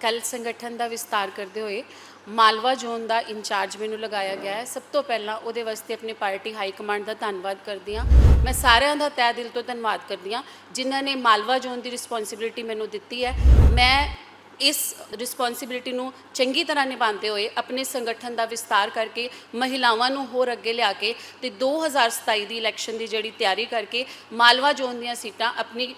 ਕੱਲ ਸੰਗਠਨ ਦਾ ਵਿਸਤਾਰ ਕਰਦੇ ਹੋਏ ਮਾਲਵਾ ਜ਼ੋਨ ਦਾ ਇੰਚਾਰਜ ਮੈਨੂੰ ਲਗਾਇਆ ਗਿਆ ਹੈ। ਸਭ ਤੋਂ ਪਹਿਲਾਂ ਉਹਦੇ ਵਾਸਤੇ ਆਪਣੀ ਪਾਰਟੀ ਹਾਈ ਕਮਾਂਡ ਦਾ ਧੰਨਵਾਦ ਕਰਦੀ ਹਾਂ। ਮੈਂ ਸਾਰਿਆਂ ਦਾ ਤਹਿ ਦਿਲ ਤੋਂ ਧੰਨਵਾਦ ਕਰਦੀ ਹਾਂ। ਜਿਨ੍ਹਾਂ ਨੇ ਮਾਲਵਾ ਜ਼ੋਨ ਦੀ ਰਿਸਪੌਂਸਿਬਿਲਿਟੀ ਮੈਨੂੰ ਦਿੱਤੀ ਹੈ। ਮੈਂ ਇਸ ਰਿਸਪੌਂਸਿਬਿਲਿਟੀ ਨੂੰ ਚੰਗੀ ਤਰ੍ਹਾਂ ਨਿਭਾਉਂਦੇ ਹੋਏ ਆਪਣੇ ਸੰਗਠਨ ਦਾ ਵਿਸਤਾਰ ਕਰਕੇ ਮਹਿਲਾਵਾਂ ਨੂੰ ਹੋਰ ਅੱਗੇ ਲਿਆ ਕੇ ਤੇ 2027 ਦੀ ਇਲੈਕਸ਼ਨ ਦੀ ਜਿਹੜੀ ਤਿਆਰੀ ਕਰਕੇ ਮਾਲਵਾ ਜ਼ੋਨ ਦੀਆਂ ਸੀਟਾਂ ਆਪਣੀ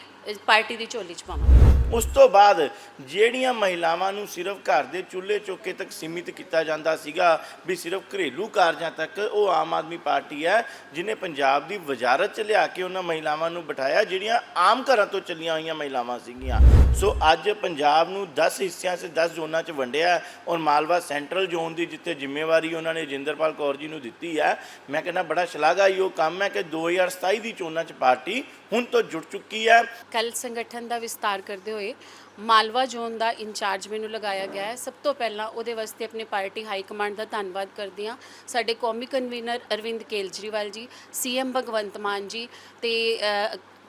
ਪਾਰਟੀ ਦੀ ਝੋਲੀ 'ਚ ਪਾਵਾਂ। ਉਸ ਤੋਂ ਬਾਅਦ ਜਿਹੜੀਆਂ ਮਹਿਲਾਵਾਂ ਨੂੰ ਸਿਰਫ ਘਰ ਦੇ ਚੁੱਲ੍ਹੇ ਚੌਕੇ ਤੱਕ ਸੀਮਿਤ ਕੀਤਾ ਜਾਂਦਾ ਸੀਗਾ, ਵੀ ਸਿਰਫ ਘਰੇਲੂ ਕਾਰਜਾਂ ਤੱਕ, ਉਹ ਆਮ ਆਦਮੀ ਪਾਰਟੀ ਹੈ, ਜਿਨੇ ਪੰਜਾਬ ਦੀ ਵਜ਼ਾਰਤ ਚ ਲਿਆ ਕੇ ਉਹਨਾਂ ਮਹਿਲਾਵਾਂ ਨੂੰ ਬਿਠਾਇਆ, ਜਿਹੜੀਆਂ ਆਮ ਘਰਾਂ ਤੋਂ ਚੱਲੀਆਂ ਹੋਈਆਂ ਮਹਿਲਾਵਾਂ ਸੀਗੀਆਂ। ਸੋ ਅੱਜ ਪੰਜਾਬ ਨੂੰ 10 ਹਿੱਸਿਆਂ 'ਚ 10 ਜ਼ੋਨਾਂ 'ਚ ਵੰਡਿਆ ਔਰ ਮਾਲਵਾ ਸੈਂਟਰਲ ਜ਼ੋਨ ਦੀ ਜਿੱਥੇ ਜ਼ਿੰਮੇਵਾਰੀ ਉਹਨਾਂ ਨੇ ਜਿੰਦਰਪਾਲ ਕੌਰ ਜੀ ਨੂੰ ਦਿੱਤੀ ਹੈ, ਮੈਂ ਕਹਿੰਦਾ ਬੜਾ ਸ਼ਲਾਘਾਯੋਗ ਕੰਮ ਹੈ ਕਿ 2027 ਦੀ ਚੋਣਾਂ 'ਚ ਪਾਰਟੀ ਹੁਣ ਤੋਂ ਜੁੜ ਚੁੱਕੀ ਹੈ। ਕੱਲ ਸੰਗਠਨ ਦਾ ਵਿਸਤਾਰ ਕਰਦੇ ਹੋਏ ਮਾਲਵਾ ਜ਼ੋਨ ਦਾ ਇੰਚਾਰਜ ਮੈਨੂੰ ਲਗਾਇਆ ਗਿਆ ਹੈ। ਸਭ ਤੋਂ ਪਹਿਲਾਂ ਉਹਦੇ ਵਾਸਤੇ ਆਪਣੀ ਪਾਰਟੀ ਹਾਈ ਕਮਾਂਡ ਦਾ ਧੰਨਵਾਦ ਕਰਦੀ ਹਾਂ। ਸਾਡੇ ਕੌਮੀ ਕਨਵੀਨਰ ਅਰਵਿੰਦ ਕੇਜਰੀਵਾਲ ਜੀ ਸੀਐਮ ਭਗਵੰਤ ਮਾਨ ਜੀ ਤੇ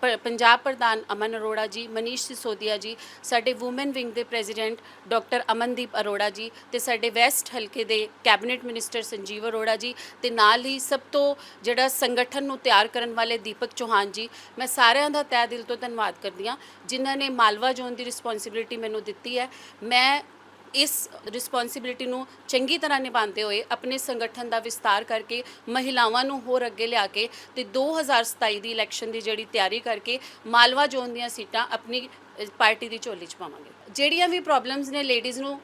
ਪ- ਪੰਜਾਬ ਪ੍ਰਧਾਨ ਅਮਨ ਅਰੋੜਾ ਜੀ, ਮਨੀਸ਼ ਸਿਸੋਦੀਆ ਜੀ, ਸਾਡੇ ਔਮਨ ਵਿੰਗ ਦੇ ਪ੍ਰੈਜ਼ੀਡੈਂਟ ਡਾਕਟਰ ਅਮਨਦੀਪ ਅਰੋੜਾ ਜੀ ਤੇ ਸਾਡੇ ਵੈਸਟ ਹਲਕੇ ਦੇ ਕੈਬਨਿਟ ਮਿਨਿਸਟਰ ਸੰਜੀਵ ਅਰੋੜਾ ਜੀ ਤੇ ਨਾਲ ਹੀ ਸਭ ਤੋਂ ਜਿਹੜਾ ਸੰਗਠਨ ਨੂੰ ਤਿਆਰ ਕਰਨ ਵਾਲੇ ਦੀਪਕ ਚੌਹਾਨ ਜੀ, ਮੈਂ ਸਾਰਿਆਂ ਦਾ ਤਹਿ ਦਿਲ ਤੋਂ ਧੰਨਵਾਦ ਕਰਦੀ ਹਾਂ, ਜਿਨ੍ਹਾਂ ਨੇ ਮਾਲਵਾ ਜ਼ੋਨ ਦੀ ਰਿਸਪੌਂਸਿਬਿਲਿਟੀ ਮੈਨੂੰ ਦਿੱਤੀ ਹੈ। ਮੈਂ ਇਸ ਰਿਸਪੌਂਸਿਬਿਲਿਟੀ ਨੂੰ ਚੰਗੀ ਤਰ੍ਹਾਂ ਨਿਭਾਉਂਦੇ ਹੋਏ ਆਪਣੇ ਸੰਗਠਨ ਦਾ ਵਿਸਤਾਰ ਕਰਕੇ ਮਹਿਲਾਵਾਂ ਨੂੰ ਹੋਰ ਅੱਗੇ ਲਿਆ ਕੇ ਤੇ 2027 ਦੀ ਇਲੈਕਸ਼ਨ ਦੀ ਜਿਹੜੀ ਤਿਆਰੀ ਕਰਕੇ ਮਾਲਵਾ ਜ਼ੋਨ ਦੀਆਂ ਸੀਟਾਂ ਆਪਣੀ ਪਾਰਟੀ ਦੀ ਝੋਲੀ 'ਚ ਪਾਵਾਂਗੇ। ਜਿਹੜੀਆਂ ਵੀ ਪ੍ਰੋਬਲਮਸ ਨੇ ਲੇਡੀਜ਼ ਨੂੰ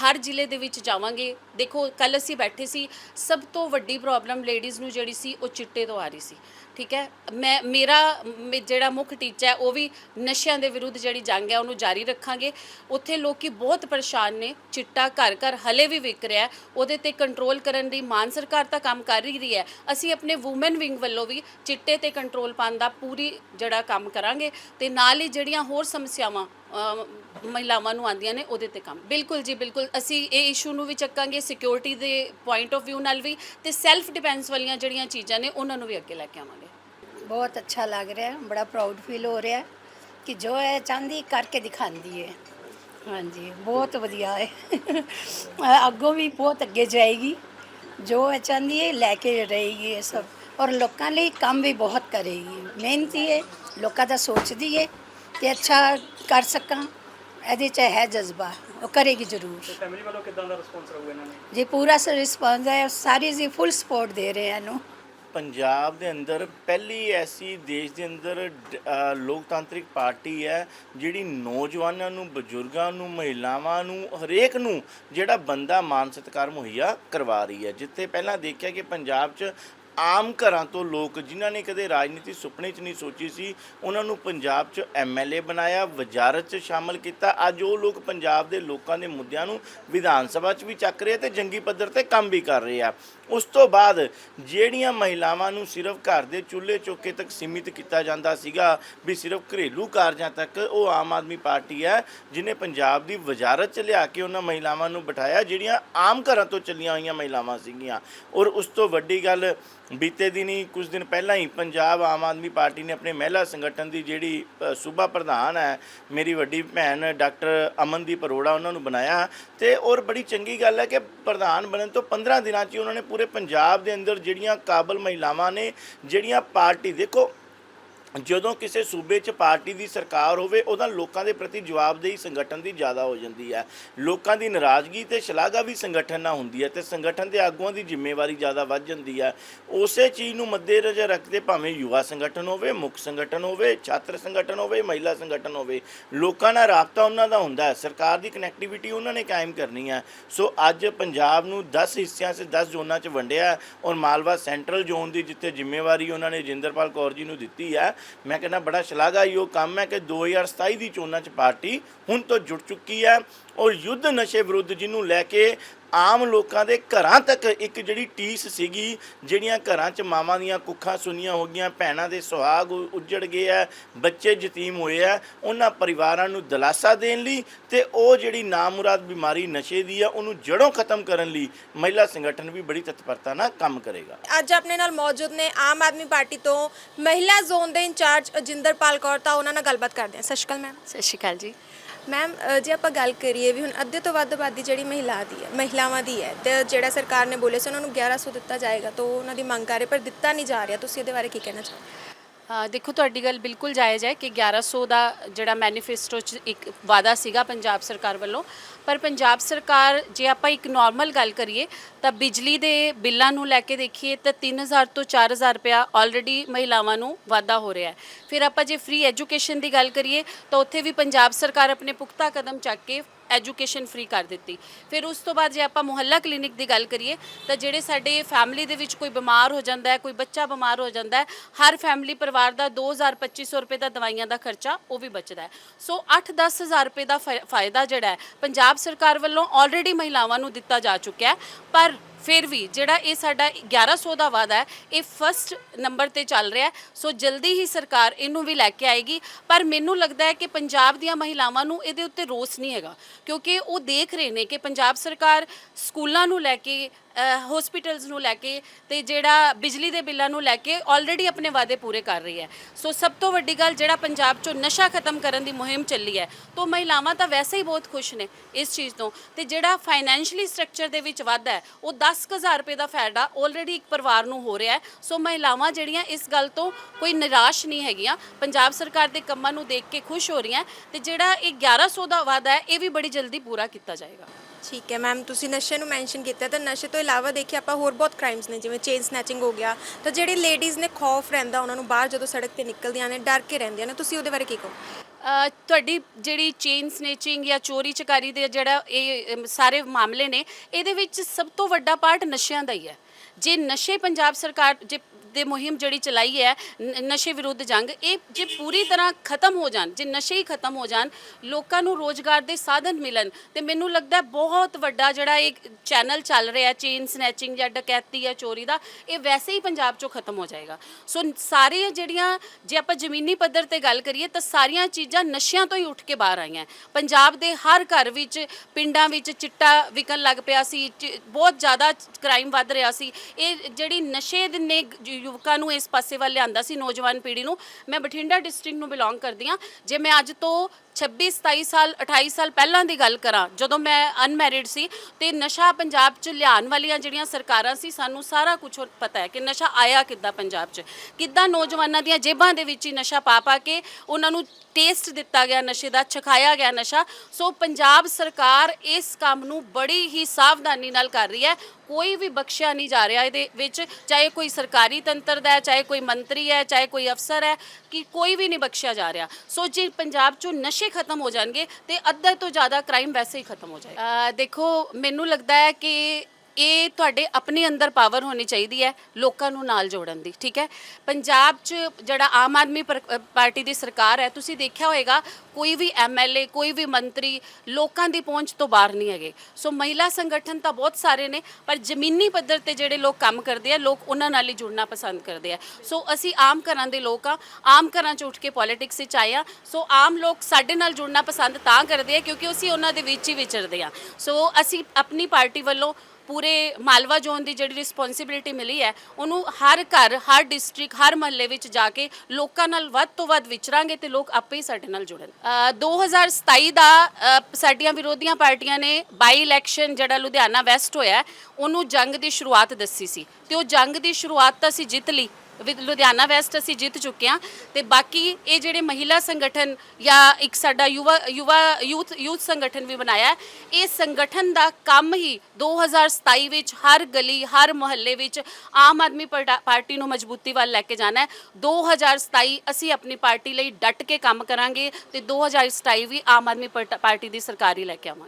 ਹਰ ਜ਼ਿਲ੍ਹੇ ਦੇ ਵਿੱਚ ਜਾਵਾਂਗੇ। ਦੇਖੋ ਕੱਲ ਅਸੀਂ ਬੈਠੇ ਸੀ, ਸਭ ਤੋਂ ਵੱਡੀ ਪ੍ਰੋਬਲਮ ਲੇਡੀਜ਼ ਨੂੰ ਜਿਹੜੀ ਸੀ, ਉਹ ਚਿੱਟੇ ਤੋਂ ਆ ਰਹੀ ਸੀ। ਠੀਕ ਹੈ? ਮੈਂ, ਮੇਰਾ, ਮ- ਜਿਹੜਾ ਮੁੱਖ ਟੀਚਾ ਹੈ, ਉਹ ਵੀ ਨਸ਼ਿਆਂ ਦੇ ਵਿਰੁੱਧ ਜਿਹੜੀ ਜੰਗ ਹੈ, ਉਹਨੂੰ ਜਾਰੀ ਰੱਖਾਂਗੇ। ਉੱਥੇ ਲੋਕੀ ਬਹੁਤ ਪਰੇਸ਼ਾਨ ਨੇ, ਚਿੱਟਾ ਘਰ ਘਰ ਹਲੇ ਵੀ ਵਿਕ ਰਿਹਾ ਹੈ। ਉਹਦੇ ਤੇ ਕੰਟਰੋਲ ਕਰਨ ਲਈ ਮਾਨ ਸਰਕਾਰ ਤਾਂ ਕੰਮ ਕਰ ਹੀ ਰਹੀ ਹੈ। ਅਸੀਂ ਆਪਣੇ ਔਮਨ ਵਿੰਗ ਵੱਲੋਂ ਵੀ ਚਿੱਟੇ ਤੇ ਕੰਟਰੋਲ ਪਾਉਣ ਦਾ ਪੂਰੀ ਜਿਹੜਾ ਕੰਮ ਕਰਾਂਗੇ। ਤੇ ਨਾਲ ਹੀ ਜਿਹੜੀਆਂ ਹੋਰ ਸਮੱਸਿਆਵਾਂ ਮਹਿਲਾਵਾਂ ਨੂੰ ਆਉਂਦੀਆਂ ਨੇ ਉਹਦੇ ਤੇ ਕੰਮ। ਬਿਲਕੁਲ ਜੀ, ਬਿਲਕੁਲ। ਅਸੀਂ ਇਹ ਇਸ਼ੂ ਨੂੰ ਵੀ ਚੱਕਾਂਗੇ ਸਿਕਿਉਰਿਟੀ ਦੇ ਪੁਆਇੰਟ ਆਫ View ਨਾਲ ਵੀ ਤੇ ਸੈਲਫ ਡਿਫੈਂਸ ਵਾਲੀਆਂ ਜਿਹੜੀਆਂ ਚੀਜ਼ਾਂ ਨੇ, ਉਹਨਾਂ ਨੂੰ ਵੀ ਅੱਗੇ ਲੈ ਕੇ ਆਵਾਂਗੇ। ਬਹੁਤ ਅੱਛਾ ਲੱਗ ਰਿਹਾ ਹੈ ਬੜਾ ਪ੍ਰਾਊਡ ਫੀਲ ਹੋ ਰਿਹਾ ਹੈ ਕਿ ਜੋ ਇਹ ਚਾਹੁੰਦੀ ਕਰਕੇ ਦਿਖਾਉਂਦੀ ਹੈ ਹਾਂਜੀ, ਬਹੁਤ ਵਧੀਆ ਹੈ ਅੱਗੋਂ ਵੀ ਬਹੁਤ ਅੱਗੇ ਜਾਏਗੀ। ਜੋ ਇਹ ਚਾਹੁੰਦੀ ਹੈ ਲੈ ਕੇ ਰਹੇਗੀ ਇਹ ਸਭ। ਔਰ ਲੋਕਾਂ ਲਈ ਕੰਮ ਵੀ ਬਹੁਤ ਕਰੇਗੀ। ਮਿਹਨਤੀ ਹੈ ਲੋਕਾਂ ਦਾ ਸੋਚਦੀ ਹੈ ਕਿ ਅੱਛਾ ਕਰ ਸਕਾਂ ਇਹਦੇ ਚ ਹੈ ਜਜ਼ਬਾ ਉਹ ਕਰੇਗੀ ਜ਼ਰੂਰ। ਫੈਮਿਲੀ ਵੱਲੋਂ ਕਿਦਾਂ ਦਾ ਰਿਸਪੌਂਸ ਰਹੂਗਾ ਇਹਨਾਂ ਨੇ? ਜੀ ਪੂਰਾ ਰਿਸਪੌਂਸ ਹੈ ਸਾਰੀ ਜੀ ਫੁੱਲ ਸਪੋਰਟ ਦੇ ਰਹੇ ਹਨ ਇਹਨੂੰ। ਪੰਜਾਬ ਦੇ ਅੰਦਰ ਪਹਿਲੀ ਐਸੀ ਦੇਸ਼ ਦੇ ਅੰਦਰ ਡ- ਅ, ਲੋਕਤਾਂਤਰਿਕ ਪਾਰਟੀ ਹੈ ਜਿਹੜੀ ਨੌਜਵਾਨਾਂ ਨੂੰ ਬਜ਼ੁਰਗਾਂ ਨੂੰ ਮਹਿਲਾਵਾਂ ਨੂੰ ਹਰੇਕ ਨੂੰ ਜਿਹੜਾ ਬੰਦਾ ਮਾਨ ਸਤਿਕਾਰ ਮੁਹੱਈਆ ਕਰਵਾ ਰਹੀ ਹੈ। ਜਿੱਥੇ ਪਹਿਲਾਂ ਦੇਖਿਆ ਕਿ ਪੰਜਾਬ 'ਚ ਆਮ ਘਰਾਂ ਤੋਂ ਲੋਕ ਜਿਨ੍ਹਾਂ ਨੇ ਕਦੇ ਰਾਜਨੀਤੀ ਸੁਪਨੇ 'ਚ ਨਹੀਂ ਸੋਚੀ ਸੀ, ਉਹਨਾਂ ਨੂੰ ਪੰਜਾਬ 'ਚ ਐਮਐਲਏ ਬਣਾਇਆ, ਵਜ਼ਾਰਤ 'ਚ ਸ਼ਾਮਲ ਕੀਤਾ। ਅੱਜ ਉਹ ਲੋਕ ਪੰਜਾਬ ਦੇ ਲੋਕਾਂ ਦੇ ਮੁੱਦਿਆਂ ਨੂੰ ਵਿਧਾਨ ਸਭਾ 'ਚ ਵੀ ਚੱਕ ਰਹੇ ਤੇ ਜੰਗੀ ਪੱਧਰ ਤੇ ਕੰਮ ਵੀ ਕਰ ਰਹੇ ਆ। ਉਸ ਤੋਂ ਬਾਅਦ ਜਿਹੜੀਆਂ ਮਹਿਲਾਵਾਂ ਨੂੰ ਸਿਰਫ ਘਰ ਦੇ ਚੁੱਲ੍ਹੇ ਚੌਕੇ ਤੱਕ ਸੀਮਿਤ ਕੀਤਾ ਜਾਂਦਾ ਸੀਗਾ, ਵੀ ਸਿਰਫ ਘਰੇਲੂ ਕਾਰਜਾਂ ਤੱਕ, ਉਹ ਆਮ ਆਦਮੀ ਪਾਰਟੀ ਹੈ, ਜਿਨੇ ਪੰਜਾਬ ਦੀ ਵਜ਼ਾਰਤ 'ਚ ਲਿਆ ਕੇ ਉਹਨਾਂ ਮਹਿਲਾਵਾਂ ਨੂੰ ਬਿਠਾਇਆ, ਜਿਹੜੀਆਂ ਆਮ ਘਰਾਂ ਤੋਂ ਚੱਲੀਆਂ ਹੋਈਆਂ ਮਹਿਲਾਵਾਂ ਸੀਗੀਆਂ। ਔਰ ਉਸ ਤੋਂ ਵੱਡੀ ਗੱਲ ਬੀਤੇ ਦਿਨੀ ਕੁਝ ਦਿਨ ਪਹਿਲਾਂ ਹੀ ਪੰਜਾਬ ਆਮ ਆਦਮੀ ਪਾਰਟੀ ਨੇ ਆਪਣੇ ਮਹਿਲਾ ਸੰਗਠਨ ਦੀ ਜਿਹੜੀ ਸੂਬਾ ਪ੍ਰਧਾਨ ਹੈ, ਮੇਰੀ ਵੱਡੀ ਭੈਣ ਡਾਕਟਰ ਅਮਨਦੀਪ ਅਰੋੜਾ ਉਹਨਾਂ ਨੂੰ ਬਣਾਇਆ ਤੇ ਔਰ ਬੜੀ ਚੰਗੀ ਗੱਲ ਹੈ ਕਿ ਪ੍ਰਧਾਨ ਬਣਨ ਤੋਂ 15 ਦਿਨਾਂ 'ਚ ਹੀ ਉਹਨਾਂ ਨੇ ਪੂਰੇ ਪੰਜਾਬ ਦੇ ਅੰਦਰ ਜਿਹੜੀਆਂ ਕਾਬਲ ਮਹਿਲਾਵਾਂ ਨੇ, ਜਿਹੜੀਆਂ ਪਾਰਟੀ, ਦੇਖੋ ਜਦੋਂ ਕਿਸੇ ਸੂਬੇ 'ਚ ਪਾਰਟੀ ਦੀ ਸਰਕਾਰ ਹੋਵੇ, ਉਹਦਾ ਲੋਕਾਂ ਦੇ ਪ੍ਰਤੀ ਜਵਾਬਦੇਹੀ ਸੰਗਠਨ ਦੀ ਜ਼ਿਆਦਾ ਹੋ ਜਾਂਦੀ ਹੈ। ਲੋਕਾਂ ਦੀ ਨਾਰਾਜ਼ਗੀ ਤੇ ਸ਼ਲਾਘਾ ਵੀ ਸੰਗਠਨ ਨਾਲ ਹੁੰਦੀ ਹੈ ਤੇ ਸੰਗਠਨ ਦੇ ਆਗੂਆਂ ਦੀ ਜ਼ਿੰਮੇਵਾਰੀ ਜ਼ਿਆਦਾ ਵੱਧ ਜਾਂਦੀ ਹੈ। ਉਸੇ ਚੀਜ਼ ਨੂੰ ਮੱਦੇਨਜ਼ਰ ਰੱਖਦੇ ਭਾਵੇਂ ਯੁਵਾ ਸੰਗਠਨ ਹੋਵੇ, ਮੁੱਖ ਸੰਗਠਨ ਹੋਵੇ, ਛਾਤਰ ਸੰਗਠਨ ਹੋਵੇ, ਮਹਿਲਾ ਸੰਗਠਨ ਹੋਵੇ, ਲੋਕਾਂ ਨਾਲ ਰਾਬਤਾ ਉਹਨਾਂ ਦਾ ਹੁੰਦਾ ਹੈ। ਸਰਕਾਰ ਦੀ ਕਨੈਕਟੀਵਿਟੀ ਉਹਨਾਂ ਨੇ ਕਾਇਮ ਕਰਨੀ ਹੈ। ਸੋ ਅੱਜ ਪੰਜਾਬ ਨੂੰ 10 ਹਿੱਸਿਆਂ 'ਚ 10 ਜ਼ੋਨਾਂ 'ਚ ਵੰਡਿਆ ਔਰ ਮਾਲਵਾ ਸੈਂਟਰਲ ਜ਼ੋਨ ਦੀ ਜਿੱਥੇ ਜ਼ਿੰਮੇਵਾਰੀ ਉਹਨਾਂ ਨੇ ਜਿੰਦਰਪਾਲ ਕੌਰ ਜੀ ਨੂੰ ਦਿੱਤੀ ਹੈ ਮੈਂ ਕਹਿੰਦਾ ਬੜਾ ਸ਼ਲਾਘਾਯੋਗ ਕੰਮ ਹੈ ਕਿ 2027 ਦੀ ਚੋਣਾਂ 'ਚ ਪਾਰਟੀ ਹੁਣ ਤੋਂ ਜੁੜ ਚੁੱਕੀ ਹੈ ਔਰ ਯੁੱਧ ਨਸ਼ੇ ਵਿਰੁੱਧ ਜਿਹਨੂੰ ਲੈ ਕੇ ਆਮ ਲੋਕਾਂ ਦੇ ਘਰਾਂ ਤੱਕ ਇੱਕ ਜਿਹੜੀ ਟੀਸ ਸੀਗੀ ਜਿਹੜੀਆਂ ਘਰਾਂ 'ਚ ਮਾਵਾਂ ਦੀਆਂ ਕੁੱਖਾਂ ਸੁੰਨੀਆਂ ਹੋ ਗਈਆਂ ਭੈਣਾਂ ਦੇ ਸੁਹਾਗ ਉੱਜੜ ਗਏ ਆ ਬੱਚੇ ਯਤੀਮ ਹੋਏ ਆ ਉਹਨਾਂ ਪਰਿਵਾਰਾਂ ਨੂੰ ਦਿਲਾਸਾ ਦੇਣ ਲਈ ਤੇ ਉਹ ਜਿਹੜੀ ਨਾਮੁਰਾਦ ਬਿਮਾਰੀ ਨਸ਼ੇ ਦੀ ਆ ਉਹਨੂੰ ਜੜੋਂ ਖਤਮ ਕਰਨ ਲਈ ਮਹਿਲਾ ਸੰਗਠਨ ਵੀ ਬੜੀ ਤਤਪਰਤਾ ਨਾਲ ਕੰਮ ਕਰੇਗਾ। ਅੱਜ ਆਪਣੇ ਨਾਲ ਮੌਜੂਦ ਨੇ ਆਮ ਆਦਮੀ ਪਾਰਟੀ ਤੋਂ ਮਹਿਲਾ ਜ਼ੋਨ ਦੇ ਇੰਚਾਰਜ ਅਜਿੰਦਰਪਾਲ ਕੌਰ ਤਾਂ ਉਹਨਾਂ ਨਾਲ ਗੱਲਬਾਤ ਕਰਦੇ ਹਾਂ। ਸਤਿ ਸ਼੍ਰੀ ਅਕਾਲ ਮੈਮ। ਸਤਿ ਸ਼੍ਰੀ ਅਕਾਲ ਜੀ। ਮੈਮ ਜੇ ਆਪਾਂ ਗੱਲ ਕਰੀਏ ਵੀ ਹੁਣ ਅੱਧੇ ਤੋਂ ਵੱਧ ਆਬਾਦੀ ਜਿਹੜੀ ਮਹਿਲਾ ਦੀ ਹੈ, ਮਹਿਲਾਵਾਂ ਦੀ ਹੈ, ਤੇ ਜਿਹੜਾ ਸਰਕਾਰ ਨੇ ਬੋਲੇ ਸੀ ਉਹਨਾਂ ਨੂੰ 1100 ਦਿੱਤਾ ਜਾਏਗਾ, ਤਾਂ ਉਹ ਉਹਨਾਂ ਦੀ ਮੰਗ ਕਰ ਰਹੇ ਪਰ ਦਿੱਤਾ ਨਹੀਂ ਜਾ ਰਿਹਾ, ਤੁਸੀਂ ਇਹਦੇ ਬਾਰੇ ਕੀ ਕਹਿਣਾ ਚਾਹੋਗੇ? ਅ, ਦੇਖੋ ਤੁਹਾਡੀ ਗੱਲ ਬਿਲਕੁਲ ਜਾਇਜ਼ ਹੈ ਕਿ 1100 ਦਾ ਜਿਹੜਾ ਮੈਨੀਫੈਸਟੋ ਚ ਇੱਕ ਵਾਅਦਾ ਸੀਗਾ ਪੰਜਾਬ ਸਰਕਾਰ ਵੱਲੋਂ। ਪਰ ਪੰਜਾਬ ਸਰਕਾਰ ਜੇ ਆਪਾਂ ਇੱਕ ਨਾਰਮਲ ਗੱਲ ਕਰੀਏ ਤਾਂ ਬਿਜਲੀ ਦੇ ਬਿੱਲਾਂ ਨੂੰ ਲੈ ਕੇ ਦੇਖੀਏ ਤਾਂ 3000 ਤੋਂ 4000 ਰੁਪਇਆ ਆਲਰੇਡੀ ਮਹਿਲਾਵਾਂ ਨੂੰ ਵਾਧਾ ਹੋ ਰਿਹਾ ਹੈ। ਫਿਰ ਆਪਾਂ ਜੇ ਫ੍ਰੀ ਐਜੂਕੇਸ਼ਨ ਦੀ ਗੱਲ ਕਰੀਏ ਤਾਂ ਉੱਥੇ ਵੀ ਪੰਜਾਬ ਸਰਕਾਰ ਆਪਣੇ ਪੁਖਤਾ ਕਦਮ ਚੱਕ ਕੇ ਐਜੂਕੇਸ਼ਨ ਫ੍ਰੀ ਕਰ ਦਿੱਤੀ। ਫਿਰ ਉਸ ਤੋਂ ਬਾਅਦ ਜੇ ਆਪਾਂ ਮੁਹੱਲਾ ਕਲੀਨਿਕ ਦੀ ਗੱਲ ਕਰੀਏ, ਤਾਂ ਜਿਹੜੇ ਸਾਡੇ ਫੈਮਿਲੀ ਦੇ ਵਿੱਚ ਕੋਈ ਬਿਮਾਰ ਹੋ ਜਾਂਦਾ ਹੈ, ਕੋਈ ਬੱਚਾ ਬਿਮਾਰ ਹੋ ਜਾਂਦਾ ਹੈ, ਹਰ ਫੈਮਿਲੀ ਪਰਿਵਾਰ ਦਾ 2000 2500 ਰੁਪਏ ਦਾ ਦਵਾਈਆਂ ਦਾ ਖਰਚਾ ਉਹ ਵੀ ਬਚਦਾ ਹੈ। ਸੋ 8-10 ਹਜ਼ਾਰ ਰੁਪਏ ਦਾ ਫਾ- ਫਾਇਦਾ ਜਿਹੜਾ ਹੈ, ਪੰਜਾਬ ਸਰਕਾਰ ਵੱਲੋਂ ਆਲਰੇਡੀ ਮਹਿਲਾਵਾਂ ਨੂੰ ਦਿੱਤਾ ਜਾ ਚੁੱਕਿਆ ਹੈ, ਪਰ ਫਿਰ ਵੀ ਜਿਹੜਾ ਇਹ ਸਾਡਾ 1100 ਦਾ ਵਾਅਦਾ ਹੈ, ਇਹ ਫਸਟ ਨੰਬਰ ਤੇ ਚੱਲ ਰਿਹਾ ਹੈ। ਸੋ ਜਲਦੀ ਹੀ ਸਰਕਾਰ ਇਹਨੂੰ ਵੀ ਲੈ ਕੇ ਆਏਗੀ। ਪਰ ਮੈਨੂੰ ਲੱਗਦਾ ਹੈ ਕਿ ਪੰਜਾਬ ਦੀਆਂ ਮਹਿਲਾਵਾਂ ਨੂੰ ਇਹਦੇ ਉੱਤੇ ਰੋਸ ਨਹੀਂ ਹੈਗਾ। ਕਿਉਂਕਿ ਉਹ ਦੇਖ ਰਹੇ ਨੇ ਕਿ ਪੰਜਾਬ ਸਰਕਾਰ ਸਕੂਲਾਂ ਨੂੰ ਲੈ ਕੇ ਹਸਪੀਟਲਸ ਨੂੰ ਲੈ ਕੇ ਤੇ ਜਿਹੜਾ ਬਿਜਲੀ ਦੇ ਬਿੱਲਾਂ ਨੂੰ ਲੈ ਕੇ ਆਲਰੇਡੀ ਆਪਣੇ ਵਾਅਦੇ ਪੂਰੇ ਕਰ ਰਹੀ ਹੈ। ਸੋ ਸਭ ਤੋਂ ਵੱਡੀ ਗੱਲ ਜਿਹੜਾ ਪੰਜਾਬ 'ਚੋਂ ਨਸ਼ਾ ਖਤਮ ਕਰਨ ਦੀ ਮੁਹਿੰਮ ਚੱਲੀ ਹੈ, ਤੋਂ ਮਹਿਲਾਵਾਂ ਤਾਂ ਵੈਸੇ ਹੀ ਬਹੁਤ ਖੁਸ਼ ਨੇ ਇਸ ਚੀਜ਼ ਤੋਂ। ਤੇ ਜਿਹੜਾ ਫਾਈਨੈਂਸ਼ਲੀ ਸਟਰਕਚਰ ਦੇ ਵਿੱਚ ਵਾਧਾ ਹੈ, ਉਹ 10000 ਰੁਪਏ ਦਾ ਫਾਇਦਾ ਆਲਰੇਡੀ ਇੱਕ ਪਰਿਵਾਰ ਨੂੰ ਹੋ ਰਿਹਾ ਹੈ। ਸੋ ਮਹਿਲਾਵਾਂ ਜਿਹੜੀਆਂ ਇਸ ਗੱਲ ਤੋਂ ਕੋਈ ਨਿਰਾਸ਼ ਨਹੀਂ ਹੈਗੀਆਂ। ਪੰਜਾਬ ਸਰਕਾਰ ਦੇ ਕੰਮਾਂ ਨੂੰ ਦੇਖ ਕੇ ਖੁਸ਼ ਹੋ ਰਹੀਆਂ। ਤੇ ਜਿਹੜਾ ਇਹ 1100 ਦਾ ਵਾਅਦਾ ਹੈ, ਇਹ ਵੀ ਬੜੀ ਜਲਦੀ ਪੂਰਾ ਕੀਤਾ ਜਾਏਗਾ। ਠੀਕ ਹੈ ਮੈਮ ਤੁਸੀਂ ਨਸ਼ੇ ਨੂੰ ਮੈਂਸ਼ਨ ਕੀਤਾ ਤਾਂ ਨਸ਼ੇ ਤੋਂ ਇਲਾਵਾ ਦੇਖਿਏ ਆਪਾਂ ਹੋਰ ਬਹੁਤ ਕ੍ਰਾਈਮਸ ਨੇ ਜਿਵੇਂ ਚੇਨ ਸਨੈਚਿੰਗ ਹੋ ਗਿਆ ਤਾਂ ਜਿਹੜੇ ਲੇਡੀਜ਼ ਨੇ ਖੌਫ ਰਹਿੰਦਾ ਉਹਨਾਂ ਨੂੰ ਬਾਹਰ ਜਦੋਂ ਸੜਕ ਤੇ ਨਿਕਲਦੀਆਂ ਨੇ ਡਰ ਕੇ ਰਹਿੰਦੀਆਂ ਨੇ ਤੁਸੀਂ ਉਹਦੇ ਬਾਰੇ ਕੀ ਕਹੋ ਅ, ਤੁਹਾਡੀ ਜਿਹੜੀ ਚੇਨ ਸਨੇਚਿੰਗ ਜਾਂ ਚੋਰੀ ਚਕਾਰੀ ਦੇ ਜਿਹੜਾ ਇਹ ਅਮ, ਸਾਰੇ ਮਾਮਲੇ ਨੇ ਇਹਦੇ ਵਿੱਚ ਸਭ ਤੋਂ ਵੱਡਾ ਪਾਰਟ ਨਸ਼ਿਆਂ ਦਾ ਹੀ ਹੈ। ਜੇ ਨਸ਼ੇ ਪੰਜਾਬ ਸਰਕਾਰ ਜੇ ਦੇ ਮੁਹਿੰਮ ਜਿਹੜੀ ਚਲਾਈ ਹੈ, ਨ- ਨਸ਼ੇ ਵਿਰੁੱਧ ਜੰਗ, ਇਹ ਜੇ ਪੂਰੀ ਤਰ੍ਹਾਂ ਖਤਮ ਹੋ ਜਾਣ, ਜੇ ਨਸ਼ੇ ਹੀ ਖਤਮ ਹੋ ਜਾਣ, ਲੋਕਾਂ ਨੂੰ ਰੋਜ਼ਗਾਰ ਦੇ ਸਾਧਨ ਮਿਲਣ, ਤੇ ਮੈਨੂੰ ਲੱਗਦਾ ਹੈ ਬਹੁਤ ਵੱਡਾ ਜਿਹੜਾ ਇਹ ਚੈਨਲ ਚੱਲ ਰਿਹਾ, ਚੇਨ ਸਨੈਚਿੰਗ ਜਾਂ ਡਕੈਤੀ ਜਾਂ ਚੋਰੀ ਦਾ, ਇਹ ਵੈਸੇ ਹੀ ਪੰਜਾਬ ਚੋਂ ਖਤਮ ਹੋ ਜਾਏਗਾ। ਸੋ ਸਾਰੀਆਂ ਜਿਹੜੀਆਂ, ਜੇ ਆਪਾਂ ਜ਼ਮੀਨੀ ਪੱਧਰ ਤੇ ਗੱਲ ਕਰੀਏ, ਤਾਂ ਸਾਰੀਆਂ ਚੀਜ਼ਾਂ ਨਸ਼ਿਆਂ ਤੋਂ ਹੀ ਉੱਠ ਕੇ ਬਾਹਰ ਆਈਆਂ। ਪੰਜਾਬ ਦੇ ਹਰ ਘਰ ਵਿੱਚ, ਪਿੰਡਾਂ ਵਿੱਚ ਚਿੱਟਾ ਵਿਕਣ ਲੱਗ ਪਿਆ ਸੀ, ਚ- ਬਹੁਤ ਜ਼ਿਆਦਾ ਕ੍ਰਾਈਮ ਵੱਧ ਰਿਹਾ ਸੀ। ਇਹ ਜਿਹੜੀ ਨਸ਼ੇ ਦੇ ਨੇ ਜ- ਯੁਵਕਾਂ ਨੂੰ ਇਸ ਪਾਸੇ ਵੱਲ ਲਿਆਂਦਾ ਸੀ ਨੌਜਵਾਨ ਪੀੜ੍ਹੀ ਨੂੰ। ਮੈਂ ਬਠਿੰਡਾ ਡਿਸਟ੍ਰਿਕਟ ਨੂੰ ਬਿਲੋਂਗ ਕਰਦੀ ਹਾਂ। ਜੇ ਮੈਂ ਅੱਜ ਤੋਂ 26 27 ਸਾਲ 28 ਸਾਲ ਪਹਿਲਾਂ ਦੀ ਗੱਲ ਕਰਾਂ, ਜਦੋਂ ਮੈਂ ਅਨਮੈਰਿਡ ਸੀ ਤੇ ਨਸ਼ਾ ਪੰਜਾਬ 'ਚ ਲਿਆਉਣ ਵਾਲੀਆਂ ਜਿਹੜੀਆਂ ਸਰਕਾਰਾਂ ਸੀ, ਸਾਨੂੰ ਸਾਰਾ ਕੁਝ ਪਤਾ ਹੈ ਕਿ ਨਸ਼ਾ ਆਇਆ ਕਿੱਦਾਂ ਪੰਜਾਬ 'ਚ। ਕਿੱਦਾਂ ਨੌਜਵਾਨਾਂ ਦੀਆਂ ਜੇਬਾਂ ਦੇ ਵਿੱਚ ਹੀ ਨਸ਼ਾ ਪਾ ਪਾ ਕੇ ਉਹਨਾਂ ਨੂੰ ਟੇਸਟ ਦਿੱਤਾ ਗਿਆ, ਨਸ਼ੇ ਦਾ ਚਖਾਇਆ ਗਿਆ ਨਸ਼ਾ। ਸੋ ਪੰਜਾਬ ਸਰਕਾਰ ਇਸ ਕੰਮ ਨੂੰ ਬੜੀ ਹੀ ਸਾਵਧਾਨੀ ਨਾਲ ਕਰ ਰਹੀ ਹੈ। ਕੋਈ ਵੀ ਬਖਸ਼ਿਆ ਨਹੀਂ ਜਾ ਰਿਹਾ ਇਹਦੇ ਵਿੱਚ, ਚਾਹੇ ਕੋਈ ਸਰਕਾਰੀ ਤੰਤਰ ਦਾ ਹੈ, ਚਾਹੇ ਕੋਈ ਮੰਤਰੀ ਹੈ, ਚਾਹੇ ਕੋਈ ਅਫਸਰ ਹੈ, ਕਿ ਕੋਈ ਵੀ ਨਹੀਂ ਬਖਸ਼ਿਆ ਜਾ ਰਿਹਾ। ਸੋ ਜੇ ਪੰਜਾਬ 'ਚੋਂ ਨਸ਼ੇ ਖਤਮ ਹੋ ਜਾਣਗੇ ਤੇ ਅੱਧਾ ਤੋਂ ਜ਼ਿਆਦਾ ਕ੍ਰਾਈਮ ਵੈਸੇ ਹੀ ਖਤਮ ਹੋ ਜਾਏਗਾ। ਦੇਖੋ, ਮੈਨੂੰ ਲੱਗਦਾ ਹੈ ਕਿ ਇਹ ਤੁਹਾਡੇ ਆਪਣੇ ਅੰਦਰ ਪਾਵਰ ਹੋਣੀ ਚਾਹੀਦੀ ਹੈ, ਲੋਕਾਂ ਨੂੰ ਨਾਲ ਜੋੜਨ ਦੀ, ਠੀਕ ਹੈ? ਪੰਜਾਬ 'ਚ ਜਿਹੜਾ ਆਮ ਆਦਮੀ ਪਰ- ਪਾਰਟੀ ਦੀ ਸਰਕਾਰ ਹੈ, ਤੁਸੀਂ ਦੇਖਿਆ ਹੋਵੇਗਾ ਕੋਈ ਵੀ ਐਮਐਲਏ ਕੋਈ ਵੀ ਮੰਤਰੀ ਲੋਕਾਂ ਦੀ ਪਹੁੰਚ ਤੋਂ ਬਾਹਰ ਨਹੀਂ ਹੈਗੇ। ਸੋ ਮਹਿਲਾ ਸੰਗਠਨ ਤਾਂ ਬਹੁਤ ਸਾਰੇ ਨੇ, ਪਰ ਜ਼ਮੀਨੀ ਪੱਧਰ ਤੇ ਜਿਹੜੇ ਲੋਕ ਕੰਮ ਕਰਦੇ ਆ, ਲੋਕ ਉਹਨਾਂ ਨਾਲ ਹੀ ਜੁੜਨਾ ਪਸੰਦ ਕਰਦੇ ਆ। ਸੋ ਅਸੀਂ ਆਮ ਘਰਾਂ ਦੇ ਲੋਕ ਆ, ਆਮ ਘਰਾਂ 'ਚ ਉੱਠ ਕੇ ਪੋਲਿਟਿਕਸ ਵਿੱਚ ਆਏ ਆ। ਸੋ ਆਮ ਲੋਕ ਸਾਡੇ ਨਾਲ ਜੁੜਨਾ ਪਸੰਦ ਤਾਂ ਕਰਦੇ ਆ, ਕਿਉਂਕਿ ਅਸੀਂ ਉਹਨਾਂ ਦੇ ਵਿੱਚ ਹੀ ਵਿਚਰਦੇ ਆ। ਸੋ ਅਸੀਂ ਆਪਣੀ ਪਾਰਟੀ ਵੱਲੋਂ ਪੂਰੇ ਮਾਲਵਾ ਜ਼ੋਨ ਦੀ ਜਿਹੜੀ ਰਿਸਪੌਂਸਿਬਿਲਿਟੀ ਮਿਲੀ ਹੈ ਉਹਨੂੰ ਹਰ ਘਰ ਹਰ ਡਿਸਟ੍ਰਿਕਟ ਹਰ ਮਹੱਲੇ ਵਿੱਚ ਜਾ ਕੇ ਲੋਕਾਂ ਨਾਲ ਵੱਧ ਤੋਂ ਵੱਧ ਵਿਚਰਾਂਗੇ ਤੇ ਲੋਕ ਆਪੇ ਹੀ ਸਾਡੇ ਨਾਲ ਜੁੜਨ। ਅ, 2027 ਦਾ ਅ, ਸਾਡੀਆਂ ਵਿਰੋਧੀਆਂ ਪਾਰਟੀਆਂ ਨੇ ਬਾਈ ਇਲੈਕਸ਼ਨ ਜਿਹੜਾ ਲੁਧਿਆਣਾ ਵੈਸਟ ਹੋਇਆ ਹੈ, ਉਹਨੂੰ ਜੰਗ ਦੀ ਸ਼ੁਰੂਆਤ ਦੱਸੀ ਸੀ। ਤੇ ਉਹ ਜੰਗ ਦੀ ਸ਼ੁਰੂਆਤ ਤਾਂ ਅਸੀਂ ਜਿੱਤ ਲਈ ਵਿਦ ਲੁਧਿਆਣਾ ਵੈਸਟ ਅਸੀਂ ਜਿੱਤ ਚੁੱਕੇ ਹਾਂ ਤੇ ਬਾਕੀ ਇਹ ਜਿਹੜੇ ਮਹਿਲਾ ਸੰਗਠਨ ਜਾਂ ਇੱਕ ਸਾਡਾ ਯੁਵਾ ਯੁਵਾ, ਯੂਥ ਯੂਥ ਸੰਗਠਨ ਵੀ ਬਣਾਇਆ ਹੈ, ਇਹ ਸੰਗਠਨ ਦਾ ਕੰਮ ਹੀ 2027 ਵਿੱਚ ਹਰ ਗਲੀ, ਹਰ ਮੁਹੱਲੇ ਵਿੱਚ ਆਮ ਆਦਮੀ ਪਾਰਟਾ- ਪਾਰਟੀ ਨੂੰ ਮਜ਼ਬੂਤੀ ਵੱਲ ਲੈ ਕੇ ਜਾਣਾ ਹੈ। 2027 ਅਸੀਂ ਆਪਣੀ ਪਾਰਟੀ ਲਈ ਡਟ ਕੇ ਕੰਮ ਕਰਾਂਗੇ ਤੇ 2027 ਵੀ ਆਮ ਆਦਮੀ ਪਾਰਟ- ਪਾਰਟੀ ਦੀ ਸਰਕਾਰ ਹੀ ਲੈ ਕੇ ਆਵਾਂਗੇ।